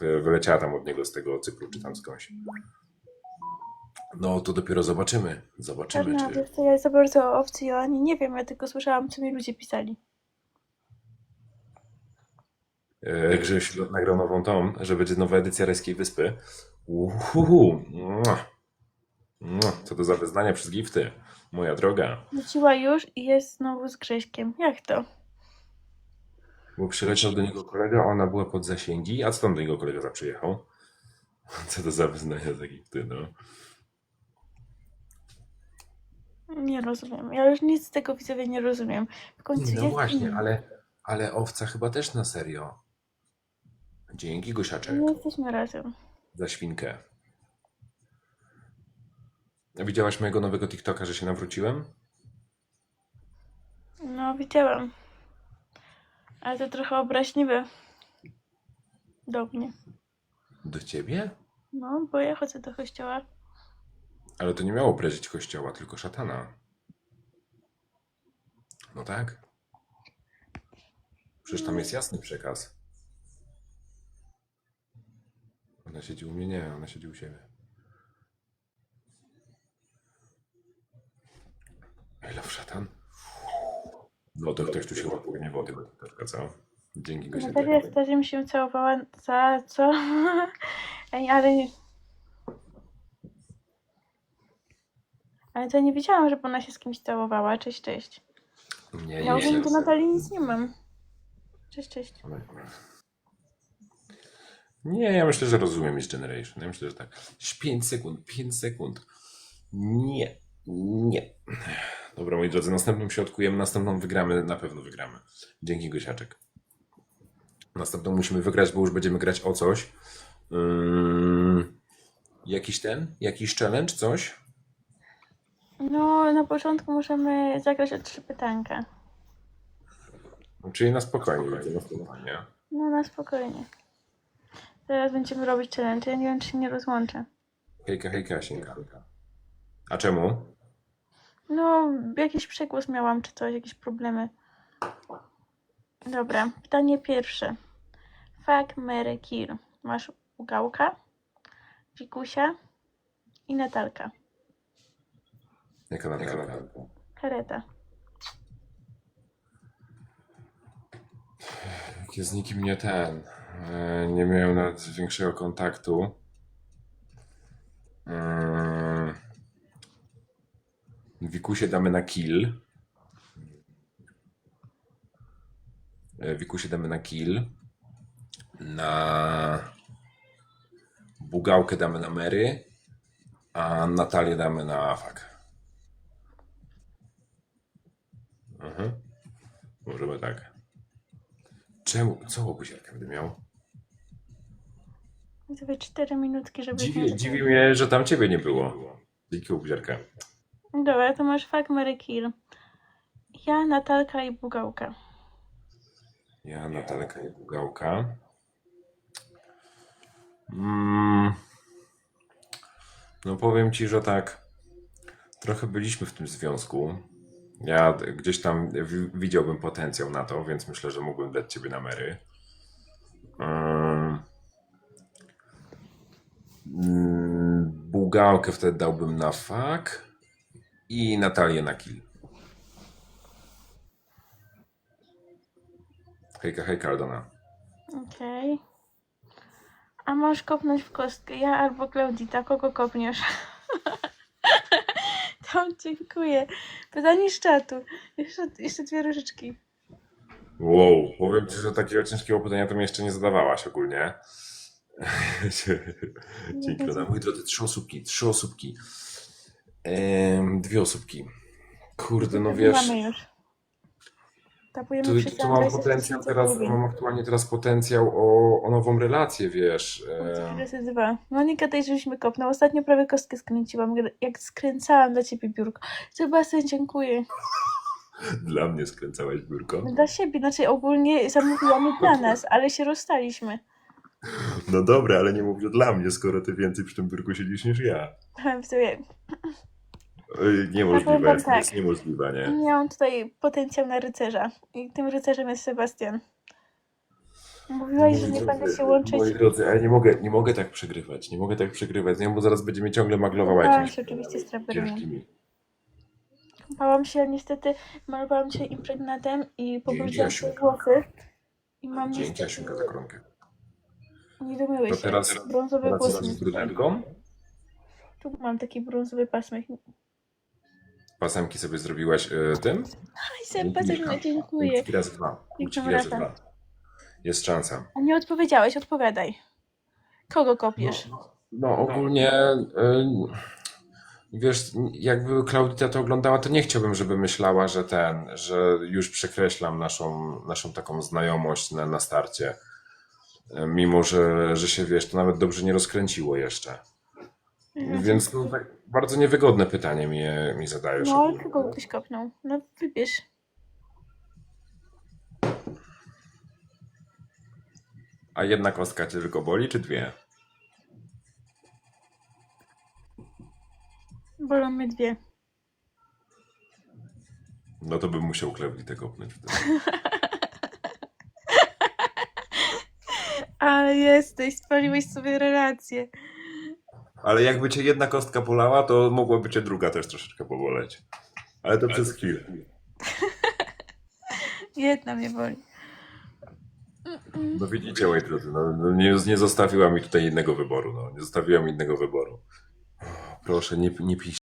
wy- wyleciała tam od niego z tego cyklu, czy tam skądś. No to dopiero zobaczymy. Zobaczymy, Czarna, czy... co, ja za bardzo o owcy Joannie nie wiem, ja tylko słyszałam, co mi ludzie pisali. E, Grześ nagrał nową tom, że będzie nowa edycja Rajskiej Wyspy. Uhuhu. Mua. Mua. Co to za wyznania przez gifty, moja droga. Wróciła już i jest znowu z Grześkiem. Jak to? Bo przyleciał do niego kolega, ona była pod zasięgi, a co tam do niego kolega za przyjechał? Co to za wyznania za gifty, no. Nie rozumiem. Ja już nic z tego widzowie nie rozumiem. W końcu No jest właśnie, ale, ale owca chyba też na serio. Dzięki, Gosiaczek, Nie jesteśmy razem. za świnkę. A Widziałaś mojego nowego TikToka, że się nawróciłem? No, widziałam. Ale to trochę obraźliwe. Do mnie. Do ciebie? No, bo ja chodzę do kościoła. Ale to nie miało obrazić kościoła, tylko szatana. No tak. Przecież tam jest jasny przekaz. Ona siedzi u mnie? Nie, ona siedzi u siebie. No to ktoś tu się łapuje o tego TikToka, co? Dzięki Gosia. Natalia z Taziem się całowała za co? Ej, ale... Ale to nie wiedziałam, żeby ona się z kimś całowała. Cześć, cześć. Nie, Ja nie, już nie. do Natalii nic nie mam. Cześć, cześć. Nie, ja myślę, że rozumiem Miss Generation. Ja myślę, że tak. 5 sekund, 5 sekund. Nie, nie. Dobra, moi drodzy, następną środkujemy, następną wygramy, na pewno wygramy. Dzięki Gosiaczek. Następną musimy wygrać, bo już będziemy grać o coś. Ym, jakiś ten? Jakiś challenge? Coś? No, na początku możemy zagrać o trzy pytanka. Czyli na spokojnie, będzie na spokojnie. No, na spokojnie. Teraz będziemy robić challenge. Ja nie wiem, czy się nie rozłączę. Hejka, hejka, Sienka. A czemu? No, jakiś przegłos miałam, czy coś, jakieś problemy. Dobra, pytanie pierwsze. Fuck, Mary, Kill. Masz Ugałka, Wikusia i Natalka. Jaka natalka? Kareta. Ja z nikim nie ten. e, Nie miałem nawet większego kontaktu. Wikusie damy na kill. E, Wikusie damy na kill. Na Bugałkę damy na Mary. A Natalię damy na fuck. Mhm. Możemy tak. Czemu? Co łobuziarka będę miał? Sobie cztery minutki, żeby... Dziwi, dziwi mnie, że tam ciebie nie było. Dzięki łobuziarka. Dobra, to masz Fuck, Mary, Kill. Ja, Natalka i Bugałka. Ja, Natalka i Bugałka. Mm. No powiem ci, że tak. Trochę byliśmy w tym związku. Ja gdzieś tam wi- widziałbym potencjał na to, więc myślę, że mógłbym dać ciebie na Mary. Mm, Bugałkę wtedy dałbym na fuck i Natalię na kill. Hejka, hejka, Aldona. Okej. A masz kopnąć w kostkę. Ja albo Klaudita. Kogo kopniesz? Tam dziękuję. Pytanie z czatu. Jeszcze, jeszcze dwie różyczki. Wow, powiem ci, że takiego ciężkiego pytania to mi jeszcze nie zadawałaś ogólnie. Dzięki. Moi drodzy, trzy osóbki, trzy osóbki. Em, dwie osóbki. Kurde, no wiesz, Mamy już. Tapujemy tu, wszyscy tu mam potencjał wszyscy teraz, mam aktualnie teraz potencjał o, o nową relację, wiesz. Em, Adresy dwa. No nie gadaj, żebyśmy kopnął. Ostatnio prawie kostkę skręciłam, gdy- jak skręcałam dla ciebie biurko. Sebastian, dziękuję. Dla mnie skręcałeś biurko. Dla siebie, znaczy ogólnie zamówiłam dla nas, ale się rozstaliśmy. No dobra, ale nie mówię dla mnie, skoro ty więcej przy tym biurku siedzisz niż ja. W sumie Niemożliwe jest, tak. jest niemożliwe, nie? miałam tutaj potencjał na rycerza. I tym rycerzem jest Sebastian. Mówiłaś, że nie będę się łączyć. Moi drodzy, ale nie mogę, nie mogę tak przegrywać. Nie mogę tak przegrywać, nie, bo zaraz będzie mnie ciągle maglowała Bałam jakimiś się oczywiście straperami. ciężkimi. Bałam się, niestety malowałam się impregnatem i pobrudziłam sobie włosy. I mam Dzięki niestety... Asiunka za koronkę. Nie domyły To się. teraz- Brązowe Wracam włosy. z brunetką. Tu mam taki brązowy pasmek. Pasemki sobie zrobiłaś y, tym? Aj, serdecznie dziękuję. Łuczki razy dwa. Łuczki wraca. dwa. Jest szansa. A nie odpowiedziałeś, odpowiadaj. Kogo kopiesz? No ogólnie y, wiesz, jakby Klaudita to oglądała, to nie chciałbym, żeby myślała, że ten, że już przekreślam naszą, naszą taką znajomość na, na starcie. Y, Mimo, że, że się wiesz, to nawet dobrze nie rozkręciło jeszcze. Mhm. Więc no, tak bardzo niewygodne pytanie mi, mi zadajesz. No, kogo byś kopnął? No, wybierz. A jedna kostka cię tylko boli, czy dwie? Bolą mnie dwie. No to bym musiał Klauditę kopnąć wtedy. Ale jesteś, spaliłeś sobie relację. Ale jakby cię jedna kostka bolała, to mogłaby cię druga też troszeczkę poboleć. Ale to przez chwilę. Jedna mnie boli. No widzicie, moi drodzy, no, no nie, nie zostawiła mi tutaj innego wyboru. No. Nie zostawiła mi innego wyboru. Proszę, nie, nie pij